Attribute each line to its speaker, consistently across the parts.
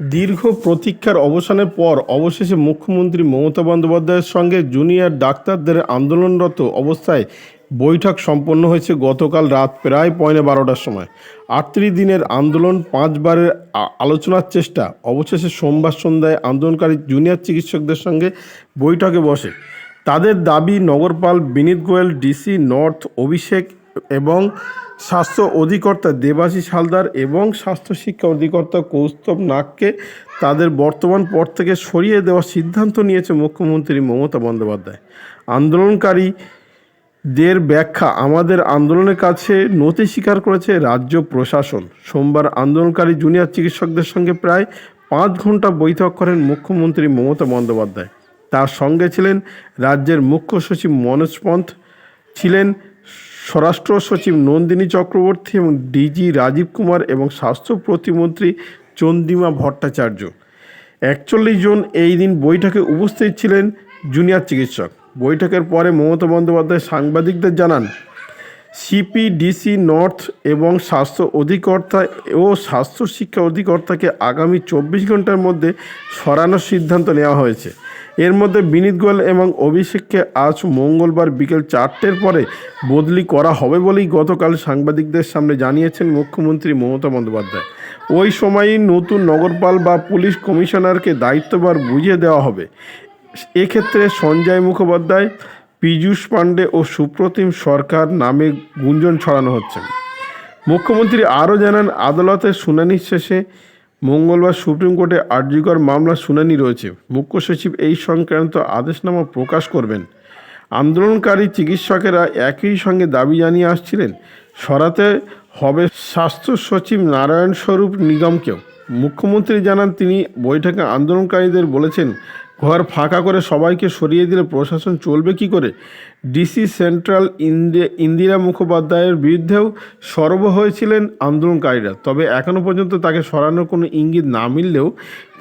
Speaker 1: দীর্ঘ প্রতীক্ষার অবসানের পর অবশেষে মুখ্যমন্ত্রী মমতা বন্দ্যোপাধ্যায়ের সঙ্গে জুনিয়র ডাক্তারদের আন্দোলনরত অবস্থায় বৈঠক সম্পন্ন হয়েছে গতকাল রাত প্রায় পয়নে বারোটার সময়। আটত্রিশ দিনের আন্দোলন, পাঁচবারের আলোচনার চেষ্টা। অবশেষে সোমবার সন্ধ্যায় আন্দোলনকারী জুনিয়র চিকিৎসকদের সঙ্গে বৈঠকে বসে। তাদের দাবি, নগরপাল বিনীত গোয়েল, ডিসি নর্থ, অভিষেক এবং স্বাস্থ্য অধিকর্তা দেবাশিস হালদার এবং স্বাস্থ্য শিক্ষা অধিকর্তা কৌস্তব নাগকে তাদের বর্তমান পদ থেকে সরিয়ে দেওয়ার সিদ্ধান্ত নিয়েছে মুখ্যমন্ত্রী মমতা বন্দ্যোপাধ্যায়। আন্দোলনকারী দের ব্যাখ্যা, আমাদের আন্দোলনের কাছে নথি স্বীকার করেছে রাজ্য প্রশাসন। সোমবার আন্দোলনকারী জুনিয়র চিকিৎসকদের সঙ্গে প্রায় পাঁচ ঘণ্টা বৈঠক করেন মুখ্যমন্ত্রী মমতা বন্দ্যোপাধ্যায়। তার সঙ্গে ছিলেন রাজ্যের মুখ্য সচিব মনোজ পন্থ, ছিলেন স্বরাষ্ট্র সচিব নন্দিনী চক্রবর্তী এবং ডিজি রাজীব কুমার এবং স্বাস্থ্য প্রতিমন্ত্রী চন্দিমা ভট্টাচার্য। একচল্লিশ জন এই দিন বৈঠকে উপস্থিত ছিলেন জুনিয়র চিকিৎসক। বৈঠকের পরে মমতা বন্দ্যোপাধ্যায় সাংবাদিকদের জানান, সিপিডিসি নর্থ এবং স্বাস্থ্য অধিকর্তা ও স্বাস্থ্য শিক্ষা অধিকর্তাকে আগামী চব্বিশ ঘণ্টার মধ্যে সরানোর সিদ্ধান্ত নেওয়া হয়েছে। এর মধ্যে বিনীত গোয়েল এবং অভিষেককে আজ মঙ্গলবার বিকেল চারটের পরে বদলি করা হবে বলেই গতকাল সাংবাদিকদের সামনে জানিয়েছেন মুখ্যমন্ত্রী মমতা বন্দ্যোপাধ্যায়। ওই সময়ই নতুন নগরপাল বা পুলিশ কমিশনারকে দায়িত্বভার বুঝিয়ে দেওয়া হবে। এক্ষেত্রে সঞ্জয় মুখোপাধ্যায়, পীযূষ পাণ্ডে ও সুপ্রতিম সরকার নামে গুঞ্জন ছড়ানো হচ্ছে। মুখ্যমন্ত্রী আরও জানান, আদালতের শুনানি শেষে মঙ্গলবার সুপ্রিম কোর্টে আর্যিকর মামলার শুনানি রয়েছে। মুখ্য সচিব এই সংক্রান্ত আদেশনামা প্রকাশ করবেন। আন্দোলনকারী চিকিৎসকেরা একই সঙ্গে দাবি জানিয়ে আসছিলেন, সরাতে হবে স্বাস্থ্য সচিব নারায়ণ স্বরূপ নিগমকেও। মুখ্যমন্ত্রী জানান, তিনি বৈঠকে আন্দোলনকারীদের বলেছেন ঘর ফাঁকা করে সবাইকে সরিয়ে দিলে প্রশাসন চলবে কি করে? ডিসি সেন্ট্রাল ইন্দি- ইন্দিরা মুখোপাধ্যায়ের বিরুদ্ধেও সরব হয়েছিলেন আন্দোলনকারীরা। তবে এখনও পর্যন্ত তাকে সরানোর কোনো ইঙ্গিত না মিললেও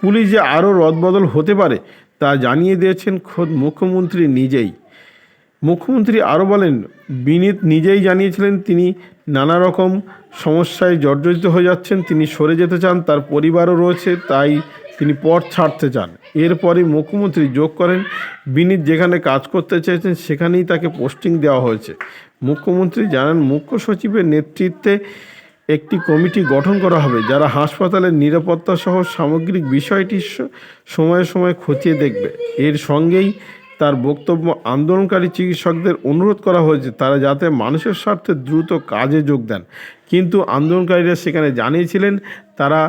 Speaker 1: পুলিশ যে আরও রদবদল হতে পারে তা জানিয়ে দিয়েছেন খোদ মুখ্যমন্ত্রী নিজেই। মুখ্যমন্ত্রী আরও বলেন, বিনীত নিজেই জানিয়েছিলেন তিনি নানা রকম সমস্যায় জর্জরিত হয়ে যাচ্ছেন, তিনি সরে যেতে চান, তার পরিবারও রয়েছে, তাই তিনি পথ ছাড়তে চান। এরপরই মুখ্যমন্ত্রী যোগ করেন। বিনীত যেখানে কাজ করতে চেয়েছেন সেখানেই তাকে পোস্টিং দেওয়া হয়েছে। মুখ্যমন্ত্রী জানান, মুখ্য সচিবের নেতৃত্বে একটি কমিটি গঠন করা হবে, যারা হাসপাতালের নিরাপত্তা সহ সামগ্রিক বিষয়টি সময়ে সময়ে খতিয়ে দেখবে। এর সঙ্গেই তার বক্তব্য আন্দোলনকারী চিকিৎসকদের অনুরোধ করা হয়েছে, তারা যাতে মানুষের স্বার্থে দ্রুত কাজে যোগ দেন। কিন্তু আন্দোলনকারীরা সেখানে জানিয়েছিলেন, তারা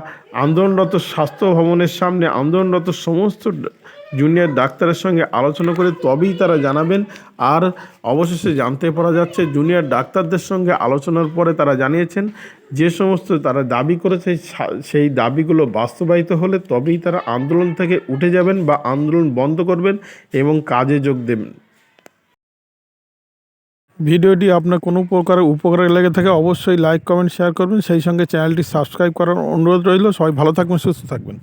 Speaker 1: আন্দোলনরত স্বাস্থ্য ভবনের সামনে আন্দোলনরত সমস্ত জুনিয়র ডাক্তারের সঙ্গে আলোচনা করে তবেই তারা জানাবেন। আর অবশেষে জানতে পারা যাচ্ছে, জুনিয়র ডাক্তারদের সঙ্গে আলোচনার পরে তারা জানিয়েছেন, যে সমস্ত তারা দাবি করেছে সেই দাবিগুলো বাস্তবায়িত হলে তবেই তারা আন্দোলন থেকে উঠে যাবেন বা আন্দোলন বন্ধ করবেন এবং কাজে যোগ দেবেন। ভিডিওটি আপনার কোনো প্রকার উপকারে লেগে থাকে অবশ্যই লাইক, কমেন্ট, শেয়ার করবেন। সেই সঙ্গে চ্যানেলটি সাবস্ক্রাইব করার অনুরোধ রইল। সবাই ভালো থাকবেন, সুস্থ থাকবেন।